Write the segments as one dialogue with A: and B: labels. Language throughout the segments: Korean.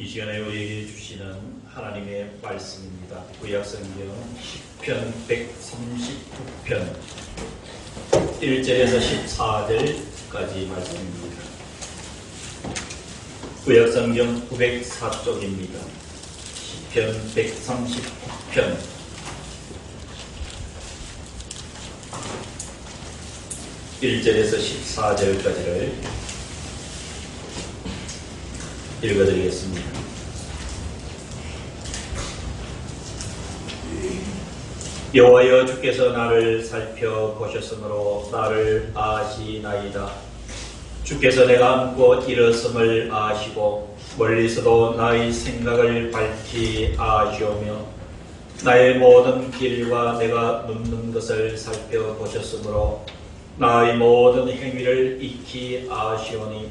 A: 이 시간에 우리에게 주시는 하나님의 말씀입니다. 구약성경 10편 139편 1절에서 14절까지 말씀입니다. 구약성경 904쪽입니다. 10편 139편 1절에서 14절까지를 읽어드리겠습니다. 여호와여 주께서 나를 살펴보셨으므로 나를 아시나이다. 주께서 내가 안고 일었음을 아시고 멀리서도 나의 생각을 밝히 아시오며 나의 모든 길과 내가 눕는 것을 살펴보셨으므로 나의 모든 행위를 익히 아시오니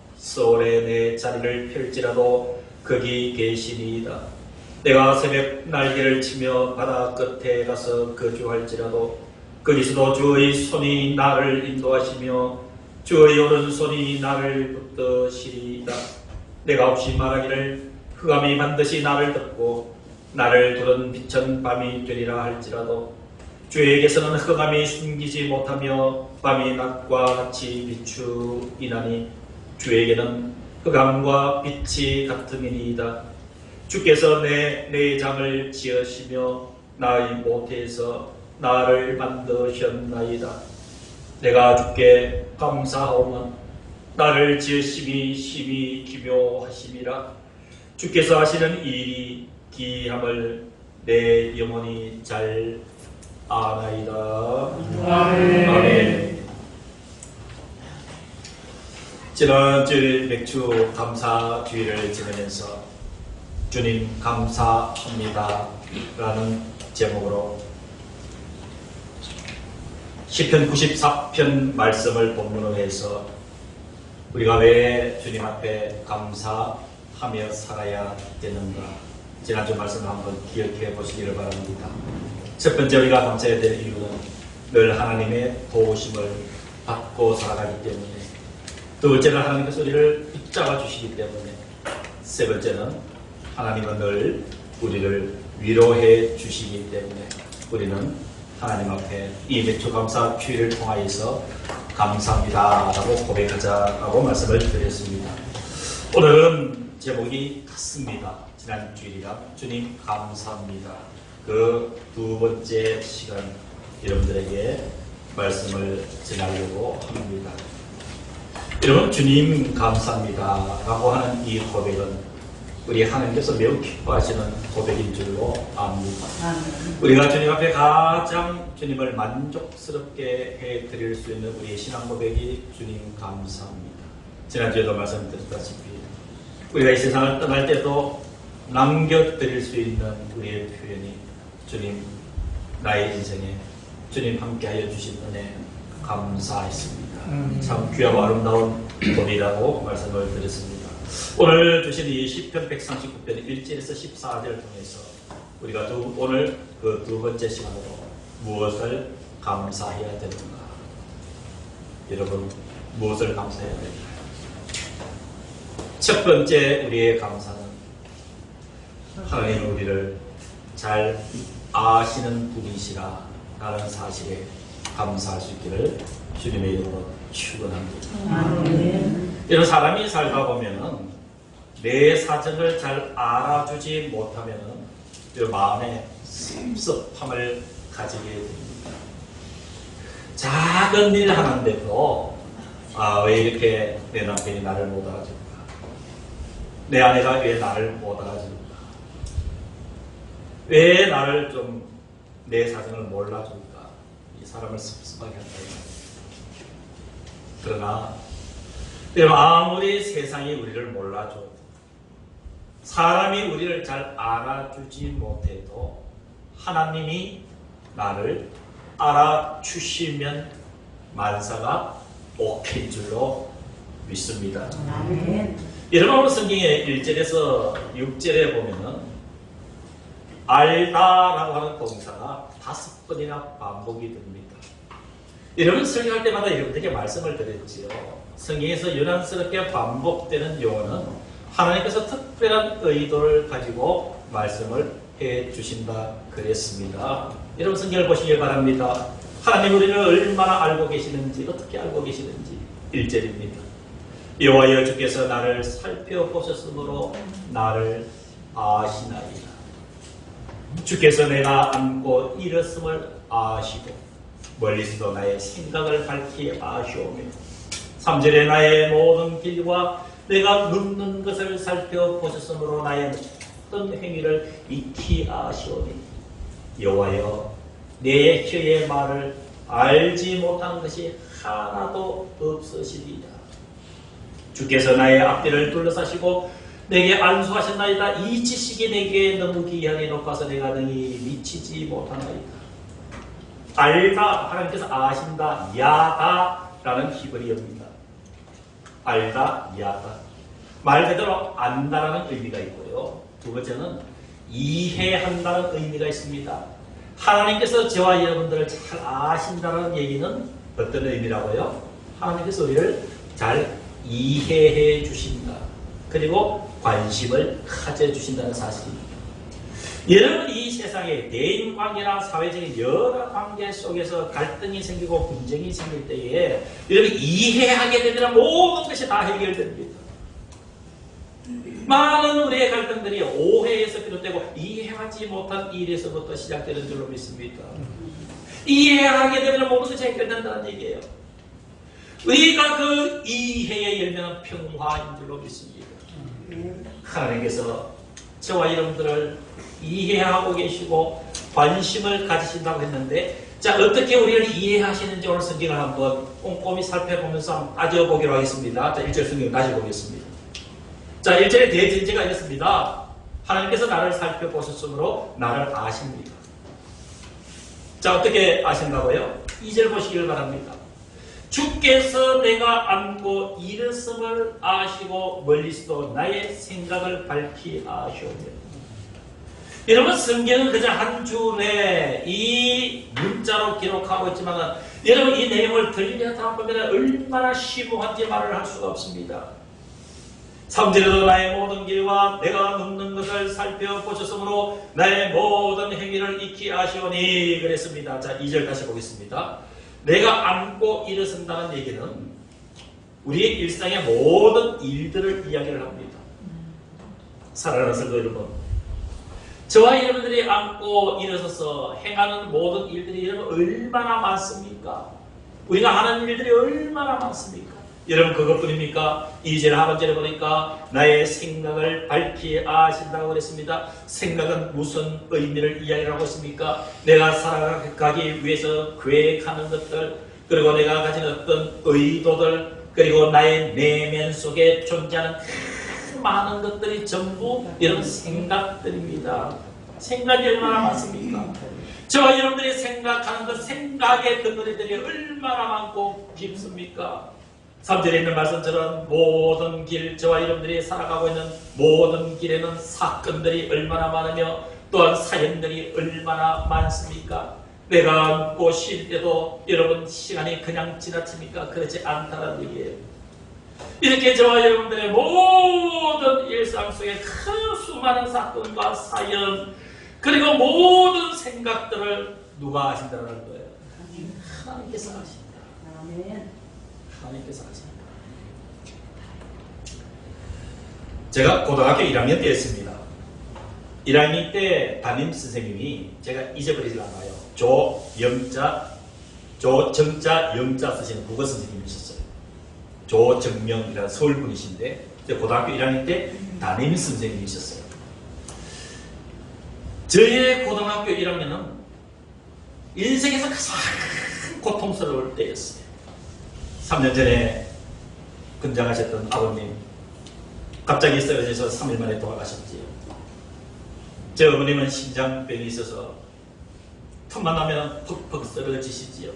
A: 서울에 내 자리를 펼지라도 거기 계시니이다. 내가 새벽 날개를 치며 바다 끝에 가서 거주할지라도 거기서도 주의 손이 나를 인도하시며 주의 오른손이 나를 붙드시리이다. 내가 없이 말하기를 흑암이 반드시 나를 덮고 나를 두른 빛은 밤이 되리라 할지라도 주에게서는 흑암이 숨기지 못하며 밤이 낮과 같이 비추이나니 주에게는 흑암과 빛이 같음이니이다. 주께서 내 내장을 지으시며 나의 모태에서 나를 만드셨나이다. 내가 주께 감사하오면 나를 지으심이 심히 기묘하심이라. 주께서 하시는 일이 기함을 내 영혼이 잘 아나이다. 아멘. 지난 주일 맥주 감사 주일을 지내면서 주님 감사합니다 라는 제목으로 시편 94편 말씀을 본문으로 해서 우리가 왜 주님 앞에 감사하며 살아야 되는가 지난주 말씀을 한번 기억해 보시기를 바랍니다. 첫 번째 우리가 감사해야 될 이유는 늘 하나님의 도우심을 받고 살아가기 때문에 두 번째는 하나님께서 우리를 붙잡아 주시기 때문에 세 번째는 하나님은 늘 우리를 위로해 주시기 때문에 우리는 하나님 앞에 이 맥주 감사 주의를 통하여서 감사합니다 라고 고백하자라고 말씀을 드렸습니다. 오늘은 제목이 같습니다. 지난 주일이랑 주님 감사합니다. 그 두 번째 시간 여러분들에게 말씀을 전하려고 합니다. 여러분 주님 감사합니다 라고 하는 이 고백은 우리 하나님께서 매우 기뻐하시는 고백인 줄로 압니다. 우리가 주님 앞에 가장 주님을 만족스럽게 해 드릴 수 있는 우리의 신앙 고백이 주님 감사합니다. 지난주에도 말씀드렸다시피 우리가 이 세상을 떠날 때도 남겨드릴 수 있는 우리의 표현이 주님 나의 인생에 주님 함께하여 주신 은혜 감사했습니다. 참 귀하고 아름다운 법이라고 말씀을 드렸습니다. 오늘 주신 이 10편 139편 1절에서 14절을 통해서 우리가 두, 오늘 그 두 번째 시간으로 무엇을 감사해야 되는가? 여러분 무엇을 감사해야 되는가? 첫 번째 우리의 감사는 하나님 우리를 잘 아시는 분이시라 라는 사실에 감사할 수 있기를 주님의 이름으로 축원합니다. 이런 사람이 살다 보면은 내 사정을 잘 알아주지 못하면은 그 마음에 섭섭함을 가지게 됩니다. 작은 일 하는데도 아, 왜 이렇게 내 남편이 나를 못 알아줄까? 내 아내가 왜 나를 못 알아줄까? 왜 나를 좀 내 사정을 몰라줄까? 이 사람을 섭섭하게 한다. 그러나 여러분 아무리 세상이 우리를 몰라줘도 사람이 우리를 잘 알아주지 못해도 하나님이 나를 알아주시면 만사가 오케인 줄로 믿습니다.
B: 아멘.
A: 여러분 성경의 1절에서 6절에 보면은 알다라고 하는 동사가 다섯 번이나 반복이 됩니다. 여러분 설교할 때마다 여러분들에게 말씀을 드렸지요. 성경에서 요란스럽게 반복되는 용어는 하나님께서 특별한 의도를 가지고 말씀을 해 주신다 그랬습니다. 여러분 성경을 보시길 바랍니다. 하나님 우리를 얼마나 알고 계시는지 어떻게 알고 계시는지 1절입니다. 여호와여 주께서 나를 살펴보셨으므로 나를 아시나이다. 주께서 내가 안고 일었음을 아시고 멀리서도 나의 생각을 밝히 아시오며 3절에 나의 모든 길과 내가 눕는 것을 살펴보셨으므로 나의 어떤 행위를 익히 아시오니 여호와여 내 혀의 말을 알지 못한 것이 하나도 없으시리라 주께서 나의 앞뒤를 둘러싸시고 내게 안수하셨나이다. 이 지식이 내게 너무 귀하게 높아서 내가 능히 미치지 못하나이다. 알다 하나님께서 아신다 야다라는 히브리어입니다. 알다 야다 말 그대로 안다라는 의미가 있고요. 두 번째는 이해한다는 의미가 있습니다. 하나님께서 저와 여러분들을 잘 아신다는 얘기는 어떤 의미라고요? 하나님께서 우리를 잘 이해해 주신다. 그리고 관심을 가져 주신다는 사실입니다. 여러분 이 세상에 대인 관계나 사회적인 여러 관계 속에서 갈등이 생기고 분쟁이 생길 때에 여러분 이해하게 되면 모든 것이 다 해결됩니다. 많은 우리의 갈등들이 오해에서 비롯되고 이해하지 못한 일에서부터 시작되는 줄로 믿습니다. 이해하게 되면 모든 것이 해결된다는 얘기예요. 우리가 그 이해에 열면 평화인 줄로 믿습니다. 하나님께서 저와 여러분들을 이해하고 계시고 관심을 가지신다고 했는데 자 어떻게 우리를 이해하시는지 오늘 성경을 한번 꼼꼼히 살펴보면서 따져보기로 하겠습니다. 자 1절 성경 다시 보겠습니다. 자 1절의 대진지가 이렇습니다. 하나님께서 나를 살펴보셨으므로 나를 아십니다. 자 어떻게 아신다고요? 2절 보시길 바랍니다. 주께서 내가 안고 일었음을 아시고 멀리서도 나의 생각을 밝히 아시오며 여러분 성경은 그저 한 줄에 이 문자로 기록하고 있지만 여러분 이 내용을 들려다 보면 얼마나 심오한지 말을 할 수가 없습니다. 3절에도 나의 모든 길과 내가 눕는 것을 살펴보셨으므로 나의 모든 행위를 익히 아시오니 그랬습니다. 자 2절 다시 보겠습니다. 내가 안고 일어선다는 얘기는 우리의 일상의 모든 일들을 이야기를 합니다. 사랑하는 성도 여러분, 저와 여러분들이 안고 일어서서 행하는 모든 일들이 여러분 얼마나 많습니까? 우리가 하는 일들이 얼마나 많습니까? 여러분 그것뿐입니까? 이절 하반절에 보니까 나의 생각을 밝히 아신다고 그랬습니다. 생각은 무슨 의미를 이야기하고 있습니까? 내가 살아가기 위해서 계획하는 것들 그리고 내가 가진 어떤 의도들 그리고 나의 내면 속에 존재하는 많은 것들이 전부 이런 생각들입니다. 생각이 얼마나 많습니까? 저와 여러분들이 생각하는 그 생각의 덩어리들이 얼마나 많고 깊습니까? 3절에 있는 말씀처럼 모든 길, 저와 여러분들이 살아가고 있는 모든 길에는 사건들이 얼마나 많으며 또한 사연들이 얼마나 많습니까? 내가 앉고 쉴 때도 여러분 시간이 그냥 지나칩니까? 그렇지 않다는 얘기예요. 이렇게 저와 여러분들의 모든 일상 속에 큰 수많은 사건과 사연 그리고 모든 생각들을 누가 아신다는 거예요? 하나님께서 아신다.
B: 아멘.
A: 하나님께서 아십니다. 제가 고등학교 1학년 때였습니다. 1학년 때 담임 선생님이 제가 잊어버리지 않아요. 조 영자, 조 정자, 영자 쓰시는 국어 선생님이셨어요. 조정명이라는 서울 분이신데 제가 고등학교 1학년 때 담임 선생님이셨어요. 저의 고등학교 1학년은 인생에서 가장 고통스러울 때였어요. 3년 전에 근장하셨던 아버님 갑자기 쓰러져서 3일 만에 돌아가셨지요. 제 어머님은 심장병이 있어서 틈만 나면 퍽퍽 쓰러지시지요.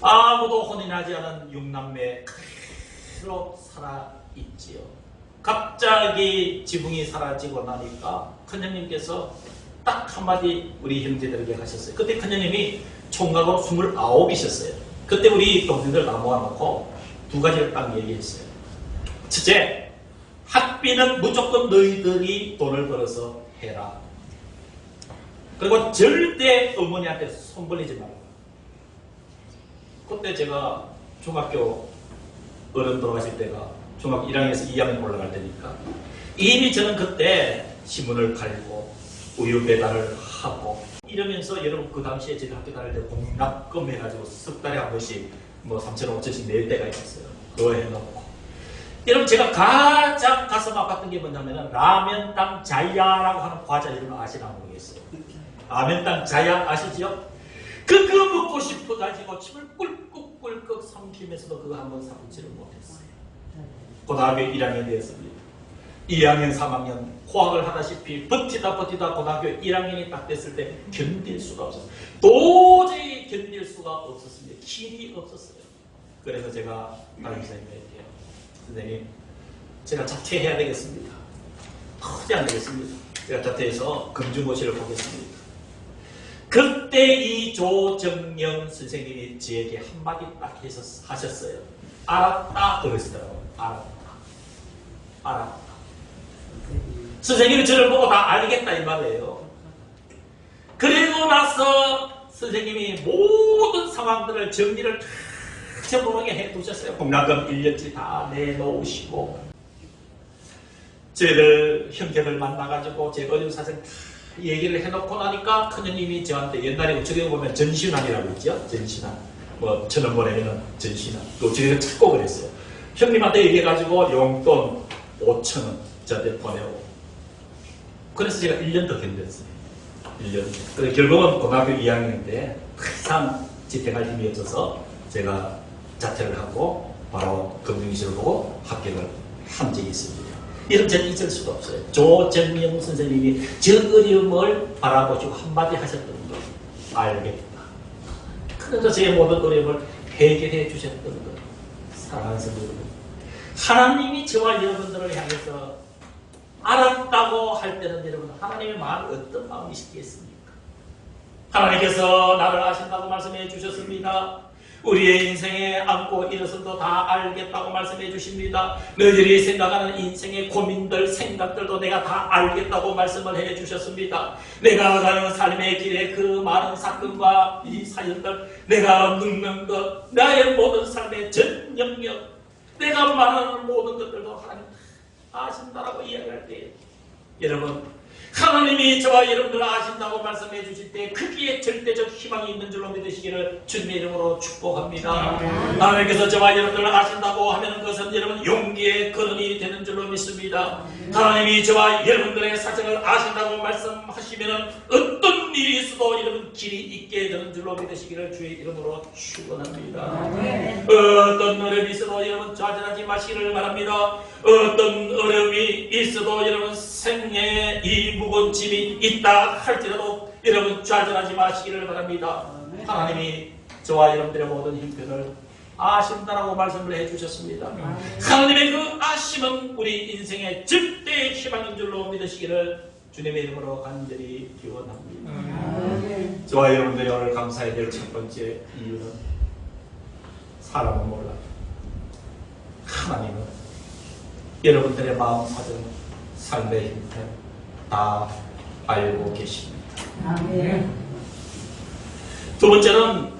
A: 아무도 혼인하지 않은 육남매 그대로 살아있지요. 갑자기 지붕이 사라지고 나니까 큰형님께서 딱 한마디 우리 형제들에게 하셨어요. 그때 큰형님이 총각으로 29이셨어요. 그때 우리 동생들 다 모아놓고 두 가지를 딱 얘기했어요. 첫째, 학비는 무조건 너희들이 돈을 벌어서 해라. 그리고 절대 어머니한테 손 벌리지 말라. 그때 제가 중학교 어른 돌아가실 때가 중학교 1학년에서 2학년 올라갈 때니까 이미 저는 그때 신문을 팔고 우유 배달을 하고 이러면서 여러분 그 당시에 제가 학교 다닐 때 공납금 해가지고 석 달에 한 번씩 뭐 3천원 5천원씩 낼 때가 있었어요. 그거 해놓고 여러분 제가 가장 가슴 아팠던 게 뭐냐면 라면 땅 자야라고 하는 과자 이름 아시나 모르겠어요. 라면 땅 자야 아시죠? 그 그거 먹고 싶어 가지고 침을 꿀꺽꿀꺽 삼키면서도 그거 한번 사보지를 못했어요. 고등학교 1학년 되었습니다. 2학년, 3학년 호학을 하다시피 버티다 버티다 고등학교 1학년이 딱 됐을 때 견딜 수가 없었어요. 도저히 견딜 수가 없었습니다. 길이 없었어요. 그래서 제가 다른 선생님에게 선생님 제가 자퇴해야 되겠습니다. 도저히 안 되겠습니다. 제가 자퇴해서 금중고시를 보겠습니다. 그때 이 조정영 선생님이 저에게 한마디 딱 하셨어요. 알았다 그러시더라고요. 알았다. 알았다. 선생님이 저를 보고 다 알겠다 이 말이에요. 그리고 나서 선생님이 모든 상황들을 정리를 정확하게 해두셨어요. 공락금 1년치 다 내놓으시고 저희들 형제들 만나가지고 제 사정 다 얘기를 해놓고 나니까 큰형님이 저한테 옛날에 어떻게 보면 전신환이라고 있죠. 전신환. 뭐 천원 보내면 전신환. 또 저희가 찾고 그랬어요. 형님한테 얘기해가지고 용돈 5천원 저한테 보내고 그래서 제가 1년 더 견뎠어요. 1년. 그래서 결국은 고등학교 2학년 때 항상 지탱할 힘이 없어서 제가 자퇴를 하고 바로 금융시를 보고 합격을 한 적이 있습니다. 이런 저는 잊을 수가 없어요. 조정명 선생님이 저 어려움을 바라보시고 한마디 하셨던 것 알겠다. 그래서 제 모든 어려움을 해결해 주셨던 것 사랑하는 여러분 하나님이 저와 여러분들을 향해서 알았다고 할 때는 여러분 하나님의 마음 어떤 마음이시겠습니까? 하나님께서 나를 아신다고 말씀해 주셨습니다. 우리의 인생에 안고 일어서도 다 알겠다고 말씀해 주십니다. 너희들이 생각하는 인생의 고민들, 생각들도 내가 다 알겠다고 말씀을 해 주셨습니다. 내가 가는 삶의 길에 그 많은 사건과 이 사연들, 내가 늙는 것, 나의 모든 삶의 전 영역, 내가 말하는 모든 것들도 하나님 아신다라고 이야기할 때 여러분 하나님이 저와 여러분들을 아신다고 말씀해 주실 때 크기에 절대적 희망이 있는 줄로 믿으시기를 주님의 이름으로 축복합니다. 하나님께서 저와 여러분들을 아신다고 하면 그것은 여러분 용기의 근원이 되는 줄로 믿습니다. 하나님이 저와 여러분들의 사정을 아신다고 말씀하시면 어떤 일이 있어도 여러분 길이 있게 되는 줄로 믿으시기를 주의 이름으로 축원합니다. 어떤 어려움이 있어도 여러분 좌절하지 마시기를 바랍니다. 어떤 어려움이 있어도 여러분 생애에 이 무거운 짐이 있다 할지라도 여러분 좌절하지 마시기를 바랍니다. 하나님이 저와 여러분들의 모든 힘편을 아신다라고 말씀을 해주셨습니다. 하나님의 그 아심은 우리 인생의 절대 희망인 줄로 믿으시기를 주님의 이름으로 간절히 기원합니다. 저와 여러분들이 오늘 감사해야 될 첫 번째 이유는 사람은 몰라. 하나님은 여러분들의 마음 사정, 삶의 힘들 다 알고 계십니다. 두 번째는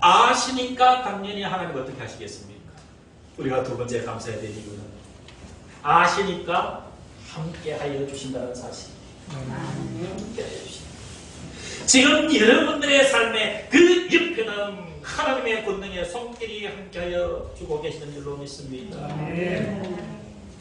A: 아시니까 당연히 하나님 어떻게 하시겠습니까? 우리가 두 번째 감사해야 될 이유는 아시니까 함께하여 주신다는 사실. 지금 여러분들의 삶에 그 옆에는 하나님의 권능의 손길이 함께하여 주고 계시는 줄로 믿습니다.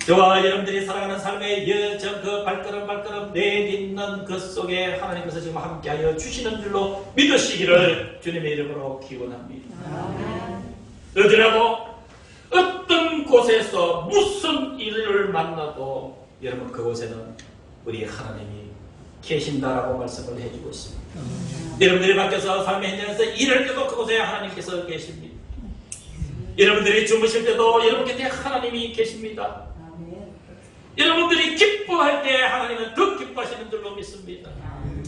A: 저와 여러분들이 살아가는 삶의 여정 그 발걸음 발걸음 내딛는 그 속에 하나님께서 지금 함께하여 주시는 줄로 믿으시기를 주님의 이름으로 기원합니다. 어디라도 어떤 곳에서 무슨 일을 만나도 여러분 그곳에는 우리 하나님이 계신다라고 말씀을 해주고 있습니다. 여러분들이 밖에서 삶의 현장에서 일할 때도 그곳에 하나님께서 계십니다. 여러분들이 주무실 때도 여러분 곁에 하나님이 계십니다. 여러분들이 기뻐할 때 하나님은 더 기뻐하시는 줄로 믿습니다.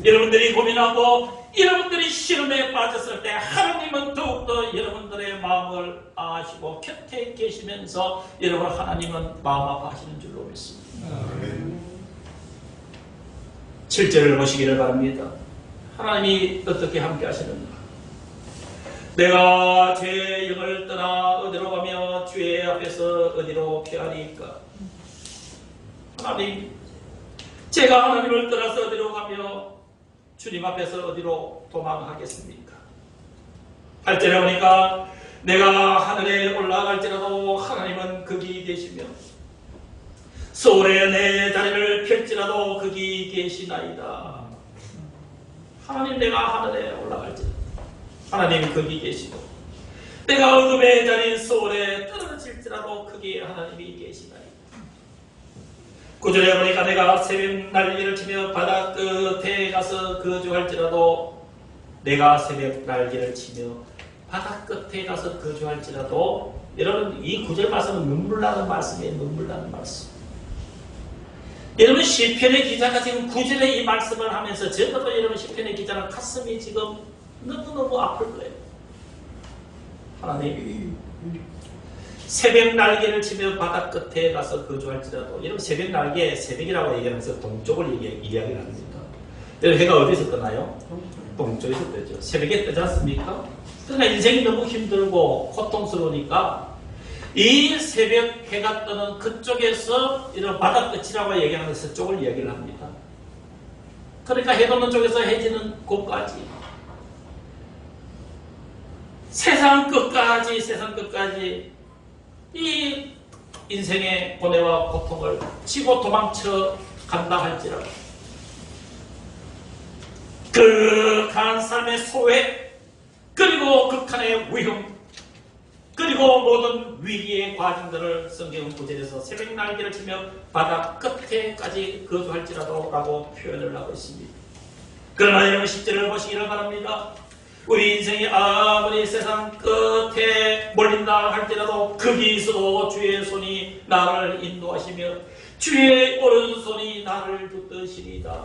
A: 여러분들이 고민하고 여러분들이 시름에 빠졌을 때 하나님은 더욱더 여러분들의 마음을 아시고 곁에 계시면서 여러분 하나님은 마음 아파하시는 줄로 믿습니다. 7절을 보시기를 바랍니다. 하나님이 어떻게 함께 하시는가? 내가 죄의 영을 떠나 어디로 가며 주의 앞에서 어디로 피하리까? 하나님, 제가 하나님을 떠나서 어디로 가며 주님 앞에서 어디로 도망하겠습니까? 8절에 보니까 내가 하늘에 올라갈지라도 하나님은 거기 계시며 서울에 내 자리를 펼지라도 거기 계시나이다. 하나님 내가 하늘에 올라갈지라도 하나님 거기 계시고 내가 어둠의 자리인 서울에 떨어질지라도 거기에 하나님이 계시나이다. 구절에 보니까 내가 새벽 날개를 치며 바다 끝에 가서 거주할지라도 내가 새벽 날개를 치며 바다 끝에 가서 거주할지라도 여러분 이 구절 말씀은 눈물 나는 말씀이에요 눈물 나는 말씀 여러분 시편의 기자가 지금 구절에 이 말씀을 하면서 저도 여러분 시편의 기자는 가슴이 지금 너무너무 아플 거예요 하나님 새벽 날개를 치며 바다 끝에 가서 거주할지라도 여러분 새벽 날개 새벽이라고 얘기하면서 동쪽을 얘기, 이야기를 합니다. 여러분 해가 어디서 뜨나요? 동쪽에서 뜨죠. 새벽에 뜨지 않습니까? 그러나 인생이 너무 힘들고 고통스러우니까 이 새벽 해가 뜨는 그쪽에서 이런 바다 끝이라고 얘기하면서 쪽을 이야기를 합니다. 그러니까 해 돋는 쪽에서 해지는 곳까지 세상 끝까지 세상 끝까지 이 인생의 고뇌와 고통을 치고 도망쳐 간다 할지라도 극한 삶의 소외 그리고 극한의 위험 그리고 모든 위기의 과정들을 성경 구절에서 새벽 날개를 치며 바다 끝에까지 거주할지라도 라고 표현을 하고 있습니다. 그러나 여러분 10절을 보시기를 바랍니다. 우리 인생이 아무리 세상 끝에 몰린다 할지라도 거기서도 주의 손이 나를 인도하시며 주의 오른손이 나를 붙드시리다.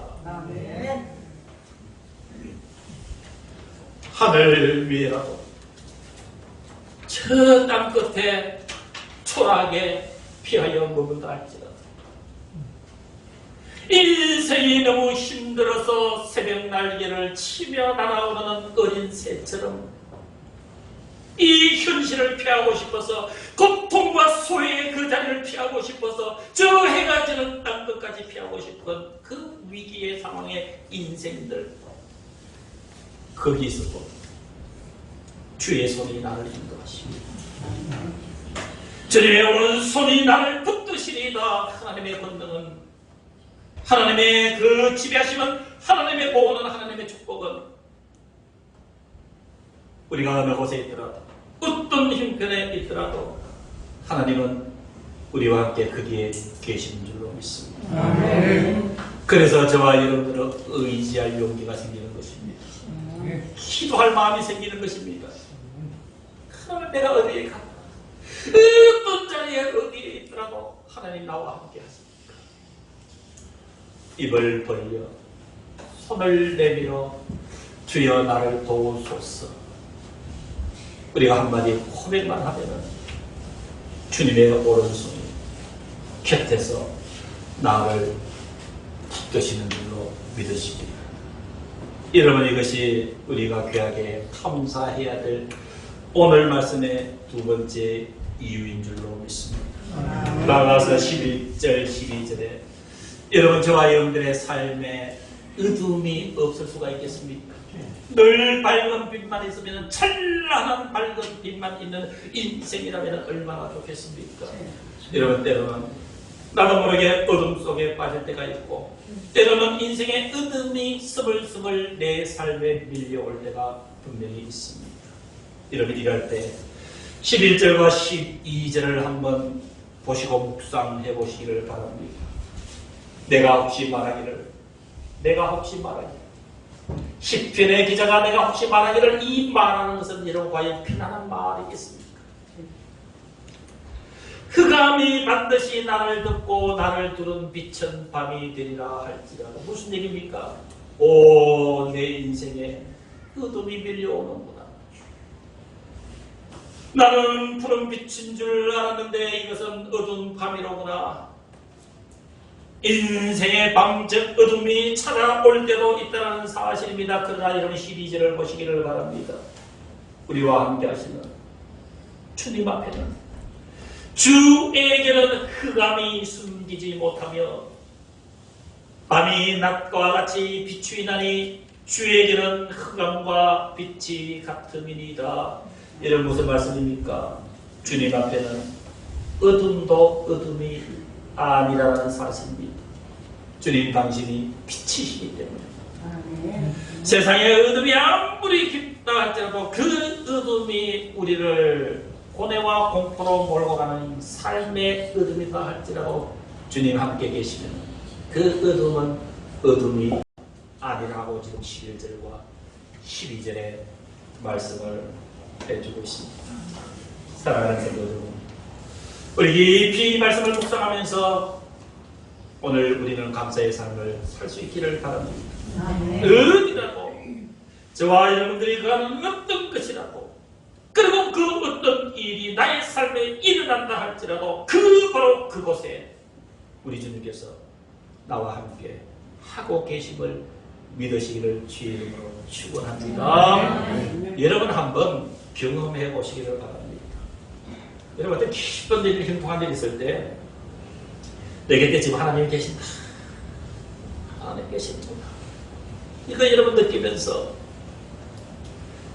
A: 하늘 위에라도 저 땅 끝에 초라하게 피하여 머문다 할지라도. 인생이 너무 힘들어서 새벽 날개를 치며 날아오르는 어린 새처럼 이 현실을 피하고 싶어서 고통과 소외의 그 자리를 피하고 싶어서 저 해가 지는 땅 끝까지 피하고 싶은 그 위기의 상황의 인생들 거기서도 주의 손이 나를 인도하십니다. 주님의 오른손이 나를 붙드시리다 하나님의 권능은 하나님의 그 지배하심은 하나님의 보호는 하나님의 축복은 우리가 어느 곳에 있더라도 어떤 형편에 있더라도 하나님은 우리와 함께 거기에 계시는 줄로 믿습니다. 그래서 저와 여러분들은 의지할 용기가 생기는 것입니다. 기도할 마음이 생기는 것입니다. 하나님 내가 어디에 가 어떤 자리에 어디에 있더라도 하나님 나와 함께 하십니까? 입을 벌려 손을 내밀어 주여 나를 도우소서 우리가 한마디 고백만 하면은 주님의 오른손이 곁에서 나를 붙드시는 줄로 믿으십니다. 여러분 이것이 우리가 귀하게 감사해야 될 오늘 말씀의 두 번째 이유인 줄로 믿습니다. 나가서 11절 12절에 여러분 저와 여러분들의 삶에 어둠이 없을 수가 있겠습니까? 늘 밝은 빛만 있으면 찬란한 밝은 빛만 있는 인생이라면 얼마나 좋겠습니까? 여러분 때로는 나도 모르게 어둠 속에 빠질 때가 있고 때로는 인생의 어둠이 스물스물 내 삶에 밀려올 때가 분명히 있습니다. 여러분 이럴 때 11절과 12절을 한번 보시고 묵상해 보시기를 바랍니다. 내가 혹시 말하기를 내가 혹시 말하기를 시편의 기자가 내가 혹시 말하기를 이 말하는 것은 이런 과연 편안한 말이겠습니까? 흑암이 반드시 나를 듣고 나를 두른 빛은 밤이 되리라 할지라도 무슨 얘기입니까? 오 내 인생에 어둠이 밀려오는구나. 나는 푸른 빛인 줄 알았는데 이것은 어두운 밤이로구나. 인생의 밤적 어둠이 찾아올 때도 있다는 사실입니다. 그러나 이런 시리즈를 보시기를 바랍니다. 우리와 함께 하시는 주님 앞에는 주에게는 흑암이 숨기지 못하며 밤이 낮과 같이 비추이나니 주에게는 흑암과 빛이 같음이니이다. 이런 무슨 말씀입니까? 주님 앞에는 어둠도 어둠이 아니라는 사실입니다. 주님 당신이 빛이시기 때문에 세상의 어둠이 아무리 깊다 할지라도 그 어둠이 우리를 고뇌와 공포로 몰고 가는 삶의 어둠이다 할지라도 주님 함께 계시면 그 어둠은 어둠이 아니라고 지금 11절과 12절에 말씀을 해주고 있습니다. 사랑하는 성도 여러분, 우리 깊이 이 말씀을 묵상하면서 오늘 우리는 감사의 삶을 살 수 있기를 바랍니다. 어디라도 저와 여러분들이 가는 어떤 것이라도 그리고 그 어떤 일이 나의 삶에 일어난다 할지라도 그 바로 그곳에 우리 주님께서 나와 함께 하고 계심을 믿으시기를 주의 이름으로 축원합니다. 여러분 한번 경험해 보시기를 바랍니다. 여러분 어떤 기쁜 일, 행복한 일 있을 때 내 곁에 지금 하나님 계신다. 하나님 계신구나. 이거 여러분 느끼면서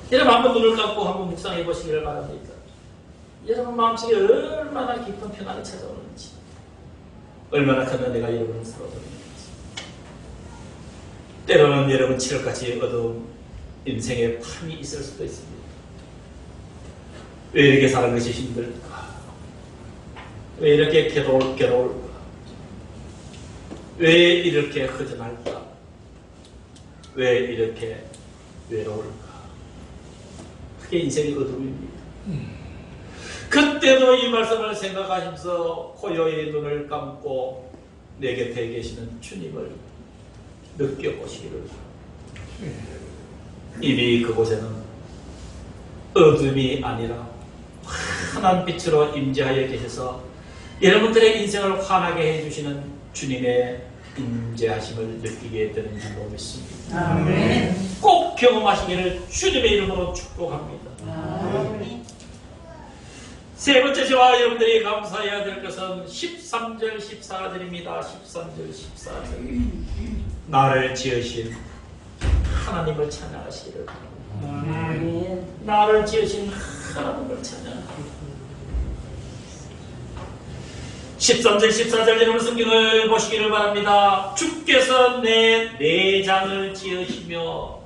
A: 여러분 한번 눈을 감고 한번 묵상해 보시기를 바랍니다. 여러분 마음속에 얼마나 깊은 평안이 찾아오는지 얼마나 큰 은혜가 여러분을 사로잡는지 때로는 여러분 칠흑같이 어두운 인생의 밤이 있을 수도 있습니다. 왜 이렇게 사는 것이 힘들까? 왜 이렇게 괴로울, 괴로울까? 왜 이렇게 허전할까? 왜 이렇게 외로울까? 그게 인생의 어둠입니다. 그때도 이 말씀을 생각하시면서 고요의 눈을 감고 내 곁에 계시는 주님을 느껴보시기를. 이미 그곳에는 어둠이 아니라 환한 빛으로 임재하여 계셔서 여러분들의 인생을 환하게 해주시는 주님의 임재하심을 느끼게 되는 줄로 믿습니다. 꼭 경험하시기를 주님의 이름으로 축복합니다. 세 번째 저와 여러분들이 감사해야 될 것은 13절 14절입니다. 13절 14절 나를 지으신 하나님을 찬양하시기를 바랍니다. 나를 지으신 하나님을 찬양합니다. 13절 14절 여러분 성경을 보시기를 바랍니다. 주께서 내 내장을 지으시며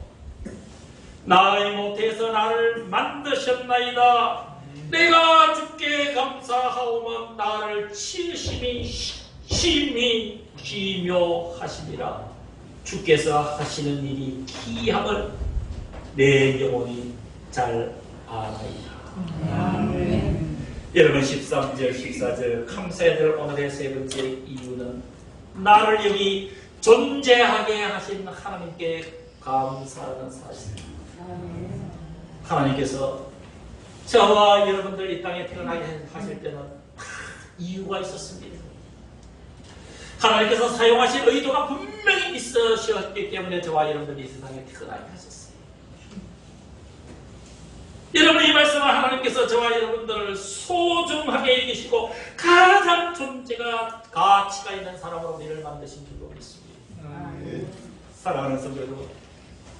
A: 나의 못해서 나를 만드셨나이다. 내가 주께 감사하오면 나를 치으심이 심히 기묘하시니라. 주께서 하시는 일이 기함을 내 영혼이 잘 아나이다. 여러분 13절 14절 감사해들 오늘의 세 번째 이유는 나를 여기 존재하게 하신 하나님께 감사하는 사실입니다. 하나님께서 저와 여러분들 이 땅에 태어나게 하실 때는 다 이유가 있었습니다. 하나님께서 사용하신 의도가 분명히 있으셨기 때문에 저와 여러분들이 이 세상에 태어나게 하셨어요. 여러분 이 말씀은 하나님께서 저와 여러분들을 소중하게 여기시고 가장 존재가 가치가 있는 사람으로 우리를 만드신 줄로 믿습니다. 사랑하는 성도 여러분,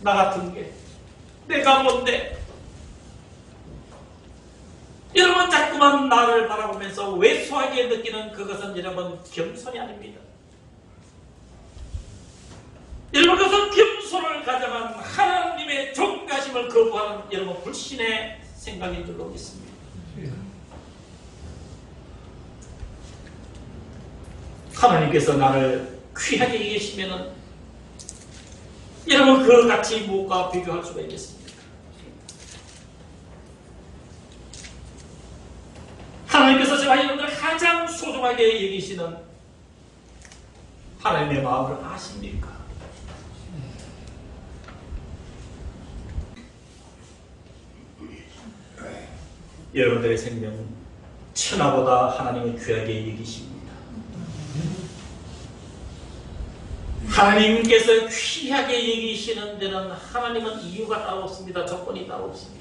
A: 나 같은 게 내가 뭔데 여러분 자꾸만 나를 바라보면서 왜소하게 느끼는 그것은 여러분 겸손이 아닙니다. 여러분 그것은 겸손을 가져간 하나님의 존가심을 거부하는 여러분 불신의 생각인 줄로 믿습니다. 하나님께서 나를 귀하게 계시면은 여러분 그 가치 무엇과 비교할 수가 있겠습니까? 하나님께서 저와 여러분들 가장 소중하게 여기시는 하나님의 마음을 아십니까? 여러분들의 생명은 천하보다 하나님을 귀하게 여기십니다. 하나님께서 귀하게 여기시는 데는 하나님은 이유가 따로 없습니다. 조건이 따로 없습니다.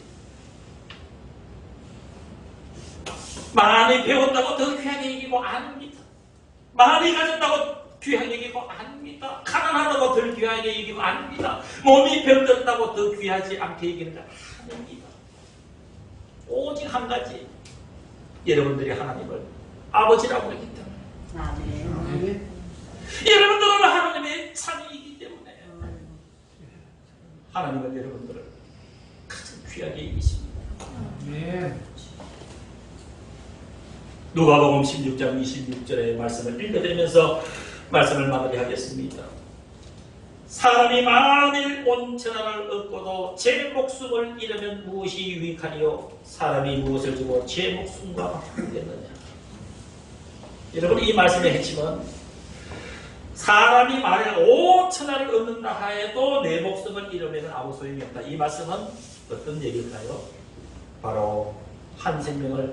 A: 많이 배웠다고 더 귀하게 여기고 아닙니다. 많이 가졌다고 귀하게 여기고 아닙니다. 가난하다고 덜 귀하게 여기고 아닙니다. 몸이 병들었다고 더 귀하지 않게 여기는 건 아닙니다. 오직 한 가지. 여러분들이 하나님을 아버지라고 하기 때문에. 여러분들은 하나님의 자녀이기 때문에. 하나님은 여러분들을 가장 귀하게 이기십니다. 누가복음 16장 26절의 말씀을 읽어드리면서 말씀을 마무리하겠습니다. 사람이 만일 온 천하를 얻고도 제 목숨을 잃으면 무엇이 유익하리요? 사람이 무엇을 주고 제 목숨과 바꾸겠느냐? 여러분 이 말씀의 핵심은 사람이 만일 온 천하를 얻는다 하여도 내 목숨을 잃으면 아무 소용이 없다. 이 말씀은 어떤 얘기일까요? 바로 한 생명을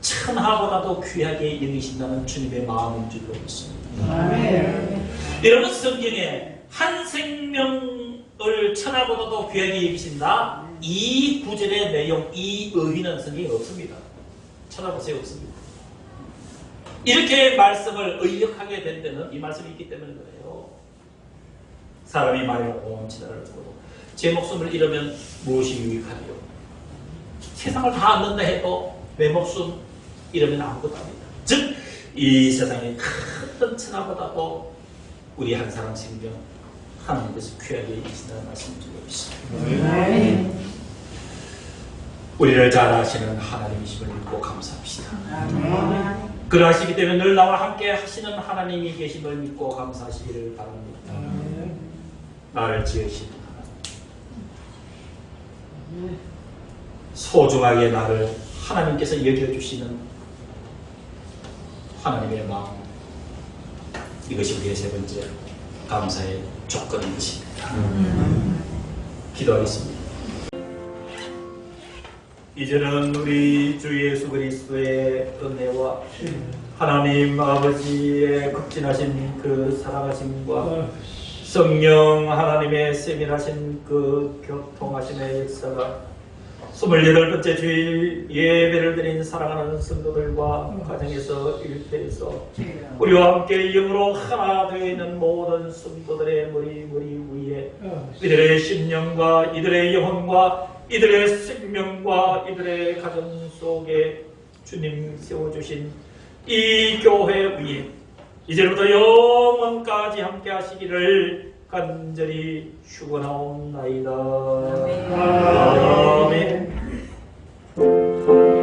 A: 천하보다도 귀하게 여기신다는 주님의 마음인 줄로 믿습니다. 여러분 성경에 한 생명을 천하보다도 귀하게 여기신다. 이 구절의 내용, 이 의미는 성경에 없습니다. 찾아보세요, 없습니다. 이렇게 말씀을 의역하게 된 데는 이 말씀이 있기 때문에 그래요. 사람이 온 천하를 두고 제 목숨을 잃으면 무엇이 유익하리요? 세상을 다 얻는다 해도 내 목숨 잃으면 아무것도 아니다. 즉, 이 세상의 큰 천하보다도 우리 한 사람 생명 하나님께서 귀하게 여기신다는 말씀을 드리고 있습니다. 우리를 잘 아시는 하나님이심을 믿고 감사합시다. 그러하시기 때문에 늘 나와 함께 하시는 하나님이 계심을 믿고 감사하시기를 바랍니다. 나를 지으신 하나님. 소중하게 나를 하나님께서 여겨주시는 하나님의 마음. 이것이 우리의 세 번째 감사의 조건인 것입니다. 기도하겠습니다. 이제는 우리 주 예수 그리스도의 은혜와 하나님 아버지의 극진하신 그 사랑하심과 성령 하나님의 세밀하신 그 교통하심의 역사가 28번째 주일 예배를 드린 사랑하는 성도들과 가정에서 일터에서 우리와 함께 영으로 하나 되어 있는 모든 성도들의 머리 머리 위에 이들의 심령과 이들의 영혼과 이들의 생명과 이들의 가정 속에 주님 세워주신 이 교회 위에 이제부터 영원까지 함께 하시기를 간절히 추구나옵나이다. 아멘. 아멘.